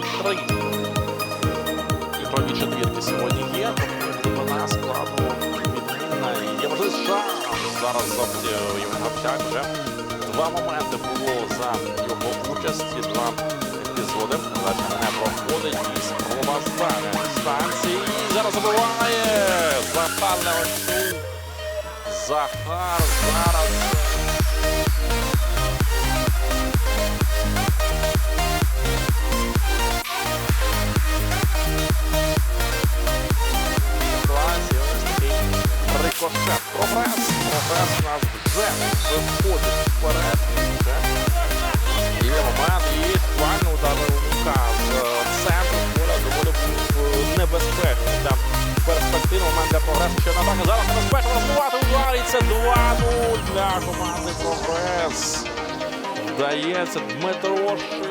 43. Ігрові четвірки сьогодні є, тому вона складу відмінна. Є можливість шанс. Зараз Євген Гапчак вже два моменти було за його участі, два епізоди. Задача не проходить і спроба дистанції. І зараз забиває Захар Леончук. Захар зараз. Ситуації. Ось такий нас вже виходить вперед. Є момент, і буквально ударив е, центру поля доволі був е, небезпечний. Там для прогресу. Ще на зараз небезпечно розбивати удар. І це 2-0 для команди прогрес. Вдається Дмитро Шин.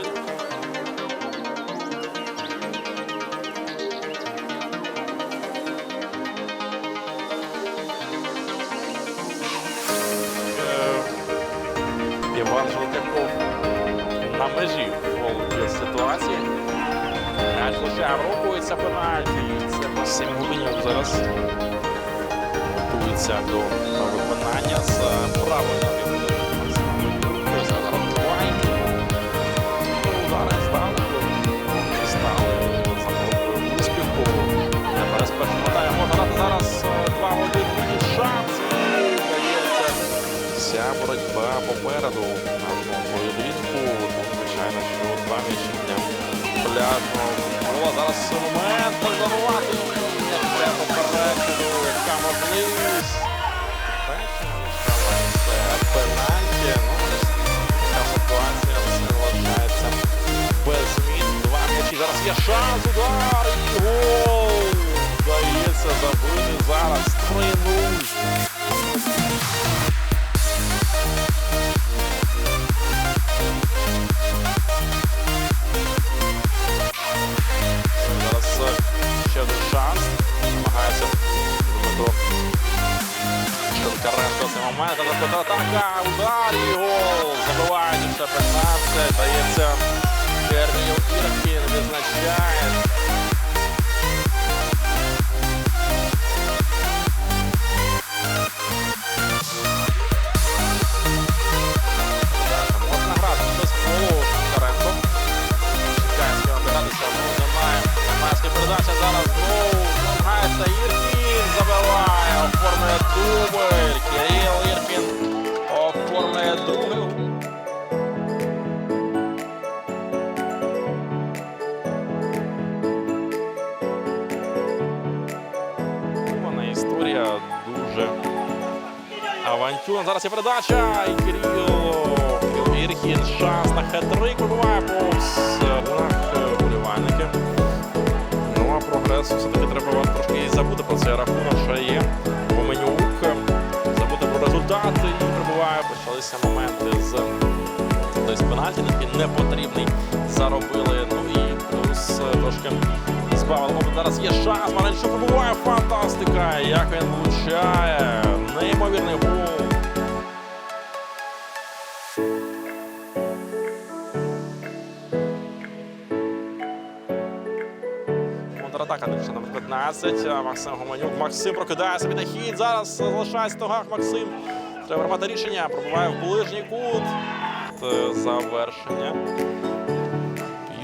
Межі голубі ситуації. М'яч лише рухається пенальті. Це Максим Губенюк зараз готується до виконання з правої ноги. Зараз буває. Удари здалеку. Стали за групою успіху. Небезпечно вітає. Можна дати зараз 2-1 шанс. Вся боротьба попереду нашого поєдинку. Ну, Звичайно, що м'ячі пляжного футбола. Зараз момент забувати. Прямо перекиду, яка можливість. Це пенальті. Ну, ця ситуація все залишається без змін. Два м'ячі. Зараз є шанс, удар Цей момент. Але контратака, удар і гол. Забивають все 15. Дається Кернію Іркін, відзначає. Авантюрна. Зараз є передача. І Кирило Кирил Іркін шанс на хет-трик вибиває повз рахунок вболівальники. Ну а прогрес все-таки треба трошки і забути про цей рахунок, що є Гоменюк. Забути про результати і прибуває. Почалися моменти з десь пенальті, який не потрібний. Заробили. Ну і плюс е, трошки. Мабуть, зараз є шанс. Маленчук пробуває. Фантастика! Як він влучає. Неймовірний гол. Контратака більше номер 15. Максим Гоманюк. Максим прокидає собі на хід. Зараз залишається в ногах Максим. Треба приймати рішення. Пробуває в ближній кут. Е, Завершення.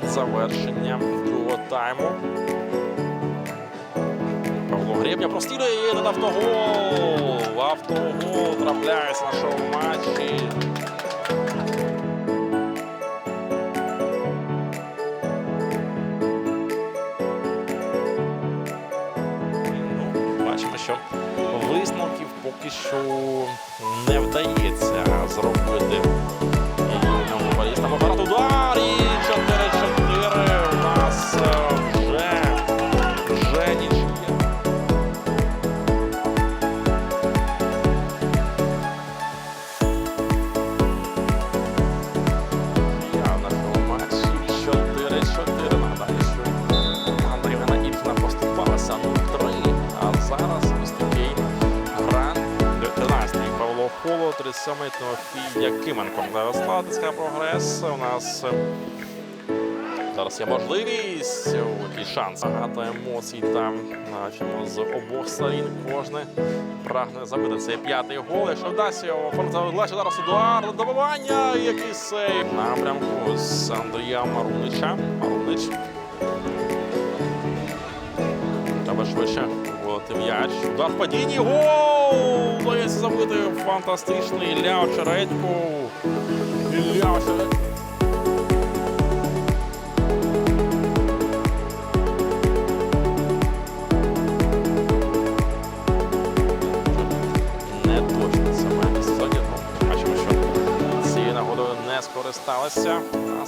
Під завершення другого тайму. Павло Гребня прострілює і на автогол. Автогол трапляється на шоу матчі. Поки що не вдається зробити Холо, 37-й Тимофій Якименко. Прогрес. У нас е, Зараз є можливість, який шанс. Багато емоцій там бачимо з обох сторін. Кожне прагне забити. Це п'ятий гол. Якщо вдасться його легше зараз удар, добивання, який сейв. Напрямку з Андрія Марунича. Марунич. Треба швидше вводити м'яч. Удар в падінні. Гол! Вдається забити фантастичний Ілля Очередько. Ілля Очередько. Не точно місце. Ну, Бачимо, що цією нагодою не скористалися. У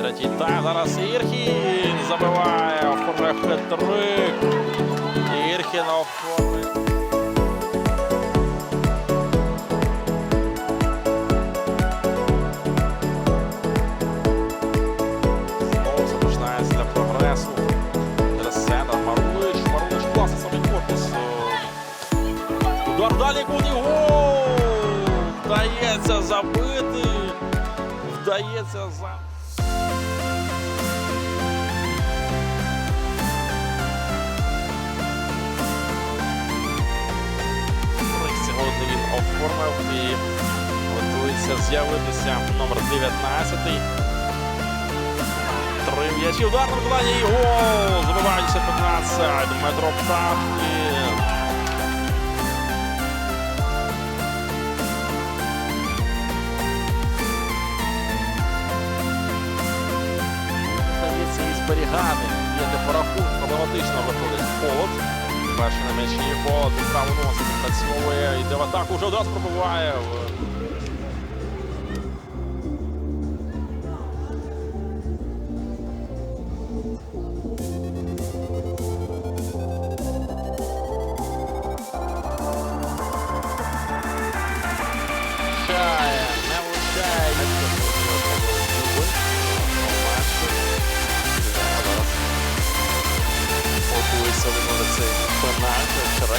третій тайм. Зараз Ірхін забиває, оформляє хет-трик. Ірхін оформлює. Знову все починається для прогресу. Марулич. Марулич класно саме корпус. Удар куди гол! Вдається забити. Вдається за. Оформив і готується з'явитися номер 19. Три м'ячі, удар на виконання і гол! Забиваючи 15. Дмитро Пташкін. Здається, і зберігати. Є де по рахунку проблематично виходить холод. Перший на м'ячі холод і право носить працьовує, йде в атаку, вже одразу пробиває.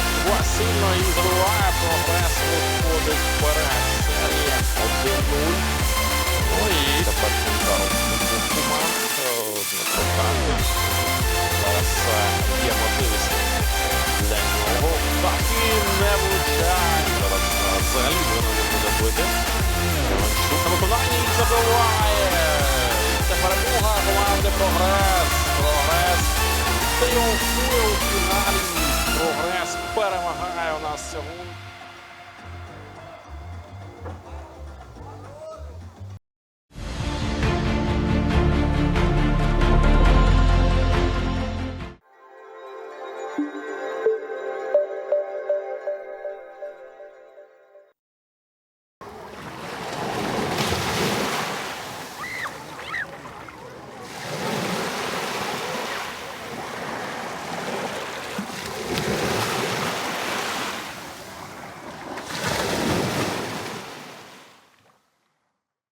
Пенальти. Чередько сильно і забиває прогрес, виходить вперед. Серія 1-0. Ну і тепер команд. Зараз е, є можливість для нього. І не влучає. Зараз е, взагалі винен буде бити. Забиває. Це перемога команди Прогрес. Прогрес тріумфує у фіналі. Прогрес перемагає у нас сьогодні.